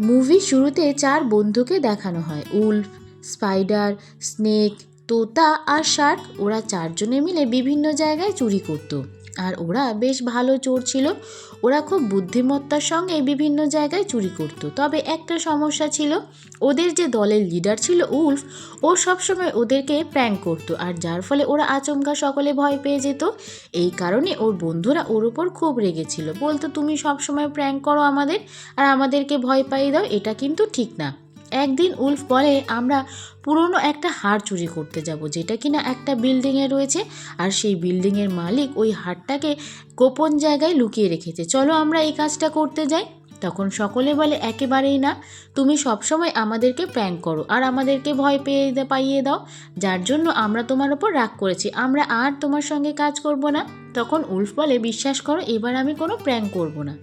Movie শুরুতে চার বন্ধুকে দেখানো হয়। উল্ফ, স্পাইডার, স্নেক, তোতা আর শার্ক। ওরা চারজনে মিলে বিভিন্ন জায়গায় চুরি করত। আর ওরা বেশ ভালো চোর ছিল। ওরা খুব বুদ্ধিমত্তার সঙ্গে বিভিন্ন জায়গায় চুরি করত। তবে একটা সমস্যা ছিল, ওদের যে দলের লিডার ছিল উল্ফ, ও সবসময় ওদেরকে প্র্যাঙ্ক করতো আর যার ফলে ওরা আচমকা সকলে ভয় পেয়ে যেত। এই কারণে ওর বন্ধুরা ওর উপর খুব রেগেছিল বলতো, তুমি সবসময় প্র্যাঙ্ক করো আমাদের, আর আমাদেরকে ভয় পাইয়ে দাও, এটা কিন্তু ঠিক না। একদিন উল্ফ বলে, আমরা পুরনো একটা হাড় চুরি করতে যাব, যেটা কিনা একটা বিল্ডিংয়ে রয়েছে, আর সেই বিল্ডিংয়ের মালিক ওই হাড়টাকে গোপন জায়গায় লুকিয়ে রেখেছে। চলো আমরা এই কাজটা করতে যাই। তখন সকলে বলে, একেবারেই না। তুমি সবসময় আমাদেরকে প্র্যাঙ্ক করো আর আমাদেরকে ভয় পেয়ে পাইয়ে দাও। যার জন্য আমরা তোমার ওপর রাগ করেছি। আমরা আর তোমার সঙ্গে কাজ করব না। তখন উল্ফ বলে, বিশ্বাস করো, এবার আমি কোনো প্র্যাঙ্ক করব না।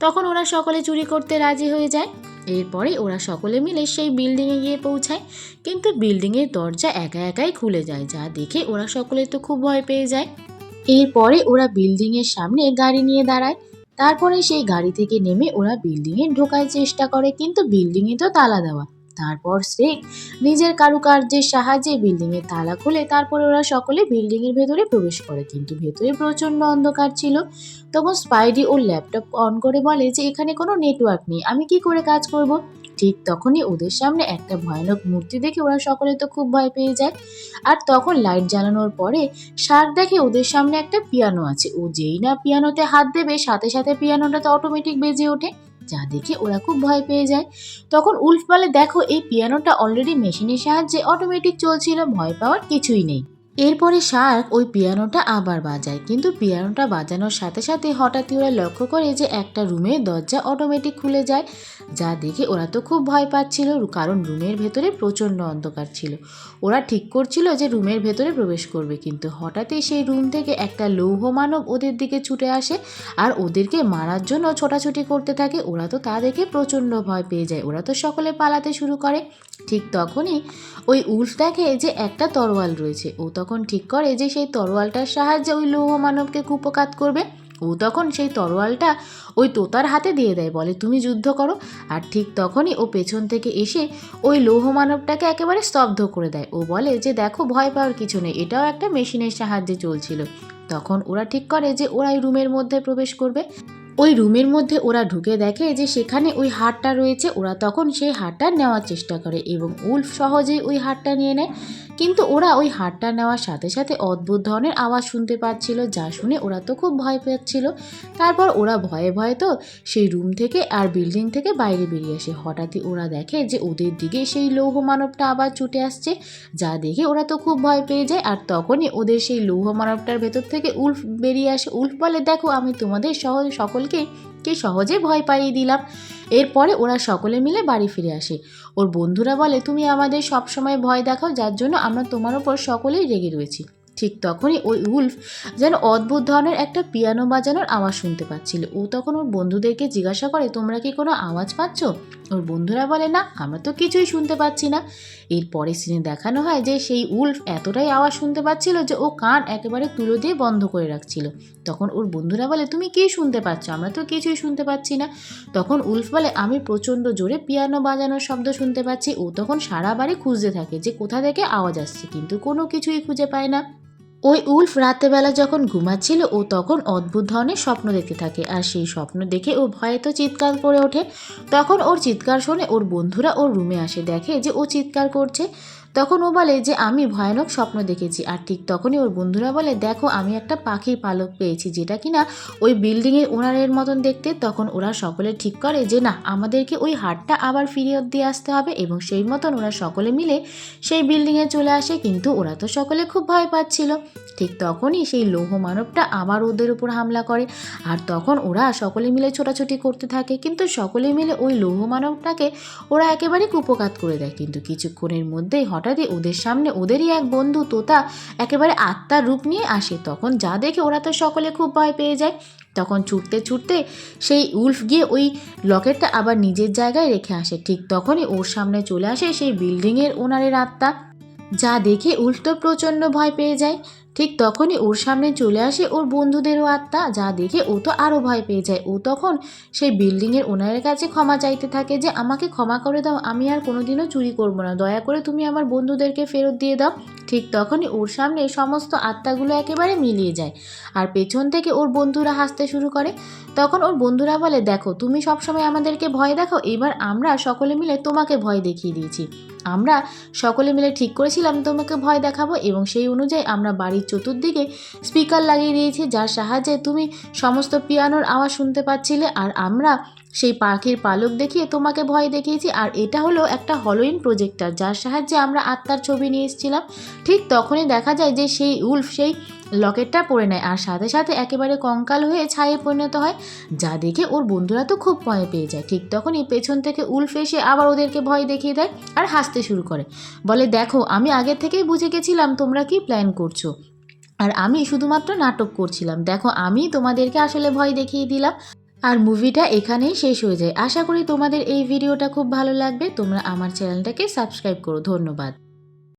তখন ওরা সকলে চুরি করতে রাজি হয়ে যায়। এরপরে ওরা সকলে মিলে সেই বিল্ডিংয়ে গিয়ে পৌঁছায়। কিন্তু বিল্ডিংয়ের দরজা একা একাই খুলে যায়, যা দেখে ওরা সকলে তো খুব ভয় পেয়ে যায়। এরপরে ওরা বিল্ডিংয়ের সামনে গাড়ি নিয়ে দাঁড়ায়। তারপরে সেই গাড়ি থেকে নেমে ওরা বিল্ডিংয়ে ঢোকার চেষ্টা করে, কিন্তু বিল্ডিংয়ে তো তালা দেওয়া। তারপর স্নেক নিজের কারুকার্যের সাহায্যে বিল্ডিংয়ের তালা খুলে তারপরে ওরা সকলে বিল্ডিংয়ের ভেতরে প্রবেশ করে। কিন্তু ভেতরে প্রচণ্ড অন্ধকার ছিল। তখন স্পাইডি ওর ল্যাপটপ অন করে বলে যে, এখানে কোনো নেটওয়ার্ক নেই, আমি কি করে কাজ করব? ঠিক তখনই ওদের সামনে একটা ভয়ানক মূর্তি দেখে ওরা সকলে তো খুব ভয় পেয়ে যায়। আর তখন লাইট জ্বালানোর পরে শার্ক দেখে ওদের সামনে একটা পিয়ানো আছে। ও যেই না পিয়ানোতে হাত দেবে, সাথে সাথে পিয়ানোটা তো অটোমেটিক বেজে ওঠে। যা দেখে ওরা খুব ভয় পেয়ে যায়। তখন উল্ফ বলে, দেখো, এই পিয়ানোটা অলরেডি মেশিনের সাহায্যে অটোমেটিক চলছিল, ভয় পাওয়ার কিছুই নেই। এরপরে শার্ক ওই পিয়ানোটা আবার বাজায়। কিন্তু পিয়ানোটা বাজানোর সাথে সাথে হঠাৎই ওরা লক্ষ্য করে যে একটা রুমের দরজা অটোমেটিক খুলে যায়, যা দেখে ওরা তো খুব ভয় পাচ্ছিল, কারণ রুমের ভেতরে প্রচণ্ড অন্ধকার ছিল। ওরা ঠিক করছিল যে রুমের ভেতরে প্রবেশ করবে, কিন্তু হঠাৎই সেই রুম থেকে একটা লৌহ মানব ওদের দিকে ছুটে আসে আর ওদেরকে মারার জন্য ছোটাছুটি করতে থাকে। ওরা তো তা দেখে প্রচণ্ড ভয় পেয়ে যায়। ওরা তো সকলে পালাতে শুরু করে। ঠিক তখনই ওই উল্ফ দেখে যে একটা তরোয়াল রয়েছে, ও তখন ঠিক করে যে সেই তরোয়ালটার সাহায্যে ওই লৌহ মানবকে কুপকাত করবে, ও তখন সেই তরোয়ালটা ওই তোতার হাতে দিয়ে দেয়, বলে, তুমি যুদ্ধ করো। আর ঠিক তখনই ও পেছন থেকে এসে ওই লৌহ মানবটাকে একেবারে স্তব্ধ করে দেয়। ও বলে যে, দেখো, ভয় পাওয়ার কিছু নেই, এটাও একটা মেশিনের সাহায্যে চলছিল। তখন ওরা ঠিক করে যে, ওরা এই রুমের মধ্যে প্রবেশ করবে। ওই রুমের মধ্যে ওরা ঢুকে দেখে যে, সেখানে ওই হারটা রয়েছে, ওরা তখন সেই হারটা নেওয়ার চেষ্টা করে এবং উল্ফ সহজেই ওই হারটা নিয়ে নেয়। কিন্তু ওরা ওই হারটা নেওয়ার সাথে সাথে অদ্ভুত ধরনের আওয়াজ শুনতে পাচ্ছিল, যা শুনে ওরা তো খুব ভয় পাচ্ছিল। তারপর ওরা ভয়ে ভয়ে তো সেই রুম থেকে আর বিল্ডিং থেকে বাইরে বেরিয়ে আসে। হঠাৎই ওরা দেখে যে ওদের দিকে সেই লৌহ মানবটা আবার ছুটে আসছে, যা দেখে ওরা তো খুব ভয় পেয়ে যায়। আর তখনই ওদের সেই লৌহ মানবটার ভেতর থেকে উল্ফ বেরিয়ে আসে। উল্ফ বলে, দেখো, আমি তোমাদের সহজ সকলকে কি সহজে ভয় পাইয়ে দিলাম। এরপরে ওরা সকলে মিলে বাড়ি ফিরে আসে। ওর বন্ধুরা বলে, তুমি আমাদের সবসময় ভয় দেখাও, যার জন্য আমরা তোমার ওপর সকলেই রেগে রয়েছি। ঠিক তখনই ওই উল্ফ যেন অদ্ভুত ধরনের একটা পিয়ানো বাজানোর আওয়াজ শুনতে পাচ্ছিল। ও তখন ওর বন্ধুদেরকে জিজ্ঞাসা করে, তোমরা কি কোনো আওয়াজ পাচ্ছ? ওর বন্ধুরা বলে, না, আমরা তো কিছুই শুনতে পাচ্ছি না। এরপরে সিনে দেখানো হয় যে সেই উল্ফ এতটাই আওয়াজ শুনতে পাচ্ছিল যে ও কান একেবারে তুলো দিয়ে বন্ধ করে রাখছিল। তখন ওর বন্ধুরা বলে, তুমি কি শুনতে পাচ্ছ? আমরা তো কিছুই শুনতে পাচ্ছি না। তখন উল্ফ বলে, আমি প্রচণ্ড জোরে পিয়ানো বাজানোর শব্দ শুনতে পাচ্ছি। ও তখন সারা বাড়ি খুঁজতে থাকে যে কোথা থেকে আওয়াজ আসছে, কিন্তু কোনো কিছুই খুঁজে পায় না। ওই উল্ফ রাতেবেলা যখন ঘুমাচ্ছিল, ও তখন অদ্ভুত ধরনের স্বপ্ন দেখতে থাকে। আর সেই স্বপ্ন দেখে ও ভয়ে তো চিৎকার করে ওঠে। তখন ওর চিৎকার শুনে ওর বন্ধুরা ওর রুমে আসে। দেখে যে ও চিৎকার করছে। তখন ও বলে যে, আমি ভয়ানক স্বপ্ন দেখেছি। আর ঠিক তখনই ওর বন্ধুরা বলে, দেখো, আমি একটা পাখির পালক পেয়েছি, যেটা কিনা ওই বিল্ডিংয়ের ওনারের মতন দেখতে। তখন ওরা সকলে ঠিক করে যে, না, আমাদেরকে ওই হাটটা আবার ফিরিয়ে দিয়ে আসতে হবে। এবং সেই মতন ওরা সকলে মিলে সেই বিল্ডিংয়ে চলে আসে, কিন্তু ওরা তো সকলে খুব ভয় পাচ্ছিল। ঠিক তখনই সেই লৌহ মানবটা আবার ওদের উপর হামলা করে। আর তখন ওরা সকলে মিলে ছোটাছুটি করতে থাকে, কিন্তু সকলে মিলে ওই লৌহ মানবটাকে ওরা একেবারে কুপকাত করে দেয়। কিন্তু কিছুক্ষণের মধ্যেই হঠাৎই ওদের সামনে ওদেরই এক বন্ধু তোতা একেবারে আত্মার রূপ নিয়ে আসে। তখন যা দেখে ওরা তো সকলে খুব ভয় পেয়ে যায়। তখন ছুটতে ছুটতে সেই উল্ফ গিয়ে ওই লকেটটা আবার নিজের জায়গায় রেখে আসে। ঠিক তখনই ওর সামনে চলে আসে সেই বিল্ডিংয়ের ওনারের আত্মা। যা দেখে উল্টো প্রচণ্ড ভয় পেয়ে যায়। ঠিক তখনই ওর সামনে চলে আসে ওর বন্ধুদেরও আত্মা, যা দেখে ও তো আরও ভয় পেয়ে যায়। ও তখন সেই বিল্ডিংয়ের ওনারের কাছে ক্ষমা চাইতে থাকে যে, আমাকে ক্ষমা করে দাও, আমি আর কোনোদিনও চুরি করব না। দয়া করে তুমি আমার বন্ধুদেরকে ফেরত দিয়ে দাও। ঠিক তখনই ওর সামনে সমস্ত আত্মাগুলো একেবারে মিলিয়ে যায়। আর পেছন থেকে ওর বন্ধুরা হাসতে শুরু করে। তখন ওর বন্ধুরা বলে, দেখো, তুমি সবসময় আমাদেরকে ভয় দেখাও, এবার আমরা সকলে মিলে তোমাকে ভয় দেখিয়ে দিয়েছি। আমরা সকলে মিলে ঠিক করেছিলাম, তোমাকে ভয় দেখাবো এবং সেই অনুযায়ী আমরা বাড়ির চতুর্দিকে স্পিকার লাগিয়ে দিয়েছি, যার সাহায্যে তুমি সমস্ত পিয়ানোর আওয়াজ শুনতে পাচ্ছিলে আর আমরা সেই পাখির পালক দেখিয়ে তোমাকে ভয় দেখিয়েছি। আর এটা হলো একটা হলোইন প্রজেক্টার যার সাহায্যে আমরা আত্মার ছবি নিয়ে এসেছিলাম। ঠিক তখনই দেখা যায় যে সেই উল্ফ, সেই লকেটটা পরে নেয় আর সাথে সাথে একেবারে কঙ্কাল হয়ে ছায়ে পরিণত হয়, যা দেখে ওর বন্ধুরা তো খুব ভয় পেয়ে যায়। ঠিক তখনই পেছন থেকে উল্ফ এসে আবার ওদেরকে ভয় দেখিয়ে দেয় আর হাসতে শুরু করে। বলে, দেখো, আমি আগে থেকেই বুঝে গেছিলাম তোমরা কি প্ল্যান করছ। আর আমি শুধুমাত্র নাটক করছিলাম। দেখো, আমি তোমাদেরকে আসলে ভয় দেখিয়ে দিলাম। আর মুভিটা এখানেই শেষ হয়ে যায়। আশা করি তোমাদের এই ভিডিওটা খুব ভালো লাগবে। তোমরা আমার চ্যানেলটাকে সাবস্ক্রাইব করো। ধন্যবাদ।